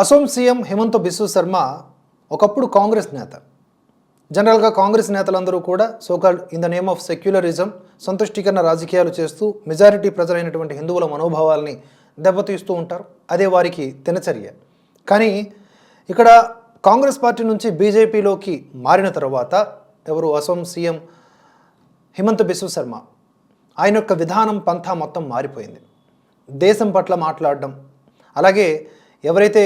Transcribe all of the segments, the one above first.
Assam CM Himanta Biswa Sarma ఒకప్పుడు కాంగ్రెస్ నేత. జనరల్గా కాంగ్రెస్ నేతలందరూ కూడా so called in the name of secularism సంతుష్టీకరణ రాజకీయాలు చేస్తూ మెజారిటీ ప్రజలైనటువంటి హిందువుల మనోభావాల్ని దెబ్బతీస్తూ ఉంటారు. అదే వారికి దినచర్య. కానీ ఇక్కడ కాంగ్రెస్ పార్టీ నుంచి బీజేపీలోకి మారిన తర్వాత ఎవరు? అసోం సీఎం హిమంత బిశ్వ శర్మ. ఆయన యొక్క విధానం పంథా మొత్తం మారిపోయింది. దేశం పట్ల మాట్లాడడం అలాగే ఎవరైతే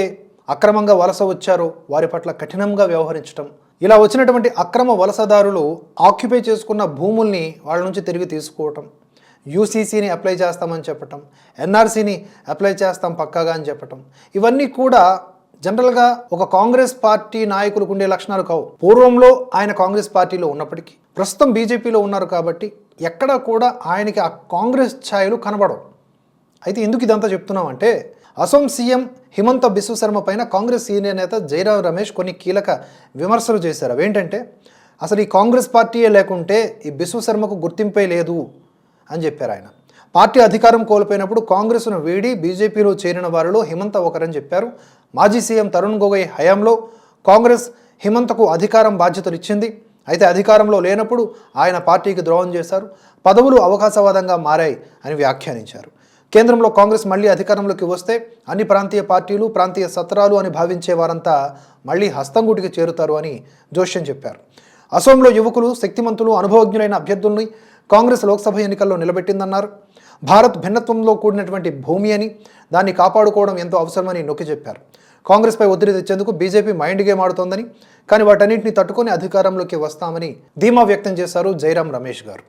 అక్రమంగా వలస వచ్చారో వారి పట్ల కఠినంగా వ్యవహరించటం. ఇలా వచ్చినటువంటి అక్రమ వలసదారులు ఆక్యుపై చేసుకున్న భూముల్ని వాళ్ళ నుంచి తిరిగి తీసుకోవటం. యూసీసీని అప్లై చేస్తామని చెప్పటం. ఎన్ఆర్సీని అప్లై చేస్తాం పక్కాగా అని చెప్పటం. ఇవన్నీ కూడా జనరల్గా ఒక కాంగ్రెస్ పార్టీ నాయకులకు ఉండే లక్షణాలు కావు. పూర్వంలో ఆయన కాంగ్రెస్ పార్టీలో ఉన్నప్పటికీ ప్రస్తుతం బీజేపీలో ఉన్నారు కాబట్టి ఎక్కడా కూడా ఆయనకి ఆ కాంగ్రెస్ ఛాయలు కనబడవు. అయితే ఎందుకు ఇదంతా చెప్తున్నామంటే అసోం సీఎం హిమంత బిశ్వశర్మ పైన కాంగ్రెస్ సీనియర్ నేత జైరావ్ రమేష్ కొన్ని కీలక విమర్శలు చేశారు. అవేంటంటే అసలు ఈ కాంగ్రెస్ పార్టీయే లేకుంటే ఈ బిశ్వశర్మకు గుర్తింపే లేదు అని చెప్పారు ఆయన. పార్టీ అధికారం కోల్పోయినప్పుడు కాంగ్రెస్ను వీడి బీజేపీలో చేరిన వారిలో హిమంత ఒకరని చెప్పారు. మాజీ సీఎం తరుణ్ గొగోయ్ హయాంలో కాంగ్రెస్ హిమంతకు అధికారం బాధ్యతలు ఇచ్చింది. అయితే అధికారంలో లేనప్పుడు ఆయన పార్టీకి ద్రోహం చేశారు. పదవులు అవకాశవాదంగా మారాయి అని వ్యాఖ్యానించారు. కేంద్రంలో కాంగ్రెస్ మళ్ళీ అధికారంలోకి వస్తే అన్ని ప్రాంతీయ పార్టీలు ప్రాంతీయ సత్రాలు అని భావించే వారంతా మళ్ళీ హస్తంగుటికి చేరుతారు అని జోష్యం చెప్పారు. అసోంలో యువకులు శక్తిమంతులు అనుభవజ్ఞులైన అభ్యర్థుల్ని కాంగ్రెస్ లోక్సభ ఎన్నికల్లో నిలబెట్టిందన్నారు. భారత్ భిన్నత్వంలో కూడినటువంటి భూమి అని దాన్ని కాపాడుకోవడం ఎంతో అవసరమని నొక్కి చెప్పారు. కాంగ్రెస్పై ఒత్తిడి తెచ్చేందుకు బీజేపీ మైండ్ గేమ్ ఆడుతోందని కానీ వాటన్నింటినీ తట్టుకొని అధికారంలోకి వస్తామని ధీమా వ్యక్తం చేశారు జైరాం రమేష్ గారు.